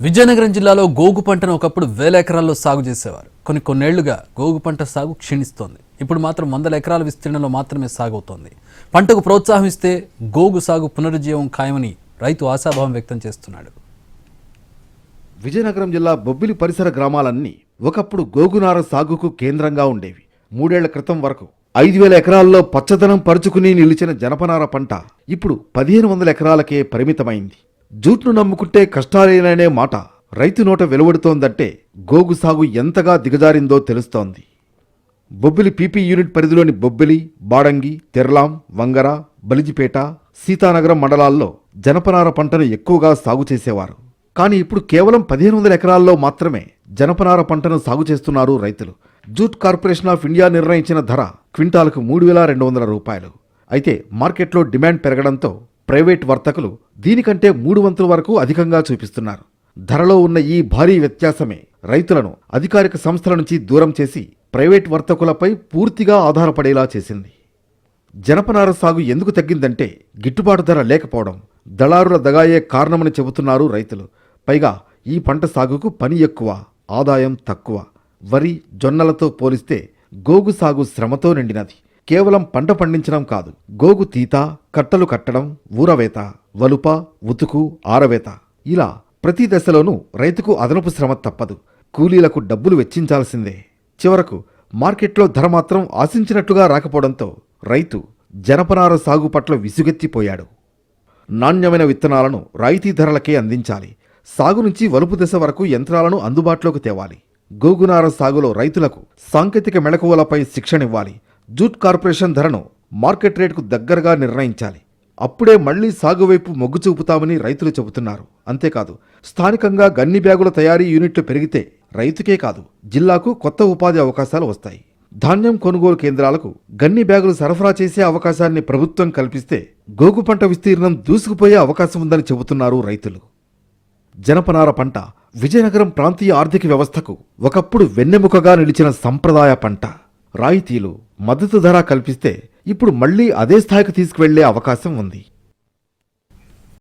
విజయనగరం జిల్లాలో గోగు పంటను ఒకప్పుడు వేల ఎకరాల్లో సాగు చేసేవారు. కొన్ని కొన్నేళ్ళుగా గోగు పంట సాగు క్షీణిస్తోంది. ఇప్పుడు మాత్రం వందల ఎకరాల విస్తీర్ణంలో మాత్రమే సాగవుతోంది. పంటకు ప్రోత్సాహం ఇస్తే గోగు సాగు పునరుజ్జీవం ఖాయమని రైతు ఆశాభావం వ్యక్తం చేస్తున్నాడు. విజయనగరం జిల్లా బొబ్బిలి పరిసర గ్రామాలన్నీ ఒకప్పుడు గోగునార సాగుకు కేంద్రంగా ఉండేవి. మూడేళ్ళ క్రితం వరకు ఐదు వేల ఎకరాల్లో పచ్చదనం పరుచుకుని నిలిచిన జనపనార పంట ఇప్పుడు పదిహేను వందల ఎకరాలకే పరిమితమైంది. జూట్ను నమ్ముకుంటే కష్టాలేననే మాట రైతు నోట వెలువడుతోందంటే గోగు సాగు ఎంతగా దిగజారిందో తెలుస్తోంది. బొబ్బిలి పీపీ యూనిట్ పరిధిలోని బొబ్బిలి బాడంగి తెర్లాం వంగర బలిజిపేట సీతానగరం మండలాల్లో జనపనార పంటను ఎక్కువగా సాగు చేసేవారు. కానీ ఇప్పుడు కేవలం పదిహేను వందల ఎకరాల్లో మాత్రమే జనపనార పంటను సాగు చేస్తున్నారు రైతులు. జూట్ కార్పొరేషన్ ఆఫ్ ఇండియా నిర్ణయించిన ధర క్వింటాలకు మూడు వేల రెండు వందల రూపాయలు. అయితే మార్కెట్లో డిమాండ్ పెరగడంతో ప్రైవేట్ వర్తకులు దీనికంటే మూడు వంతుల వరకు అధికంగా చూపిస్తున్నారు. ధరలో ఉన్న ఈ భారీ వ్యత్యాసమే రైతులను అధికారిక సంస్థల నుంచి దూరం చేసి ప్రైవేట్ వర్తకులపై పూర్తిగా ఆధారపడేలా చేసింది. జనపనార సాగు ఎందుకు తగ్గిందంటే గిట్టుబాటు ధర లేకపోవడం దళారుల దగాయే కారణమని చెబుతున్నారు రైతులు. పైగా ఈ పంట సాగుకు పని ఎక్కువ ఆదాయం తక్కువ. వరి జొన్నలతో పోలిస్తే గోగు సాగు శ్రమతో నిండినది. కేవలం పంట పండించడం కాదు. గోగు తీత కట్టలు కట్టడం ఊరవేత వలుప ఉతుకు ఆరవేత. ఇలా ప్రతి దశలోనూ రైతుకు అదనపు శ్రమ తప్పదు. కూలీలకు డబ్బులు వెచ్చించాల్సిందే. చివరకు మార్కెట్లో ధర మాత్రం ఆశించినట్లుగా రాకపోవడంతో రైతు జనపనార సాగు పట్ల విసుగెత్తిపోయాడు. నాణ్యమైన విత్తనాలను రాయితీ ధరలకే అందించాలి. సాగు నుంచి వలుపు దశ వరకు యంత్రాలను అందుబాటులోకి తేవాలి. గోగునార సాగులో రైతులకు సాంకేతిక మెళకువలపై శిక్షణివ్వాలి. జూట్ కార్పొరేషన్ ధరను మార్కెట్ రేటుకు దగ్గరగా నిర్ణయించాలి. అప్పుడే మళ్ళీ సాగు వైపు మొగ్గు చూపుతామని రైతులు చెబుతున్నారు. అంతేకాదు స్థానికంగా గన్ని బ్యాగుల తయారీ యూనిట్లు పెరిగితే రైతుకే కాదు జిల్లాకు కొత్త ఉపాధి అవకాశాలు వస్తాయి. ధాన్యం కొనుగోలు కేంద్రాలకు గన్ని బ్యాగులు సరఫరా చేసే అవకాశాన్ని ప్రభుత్వం కల్పిస్తే గోగు పంట విస్తీర్ణం దూసుకుపోయే అవకాశం ఉందని చెబుతున్నారు రైతులు. జనపనార పంట విజయనగరం ప్రాంతీయ ఆర్థిక వ్యవస్థకు ఒకప్పుడు వెన్నెముకగా నిలిచిన సంప్రదాయ పంట. రాయితీలు మద్దతు ధర కల్పిస్తే ఇప్పుడు మళ్ళీ అదే స్థాయికి తీసుకువెళ్ళే అవకాశం ఉంది.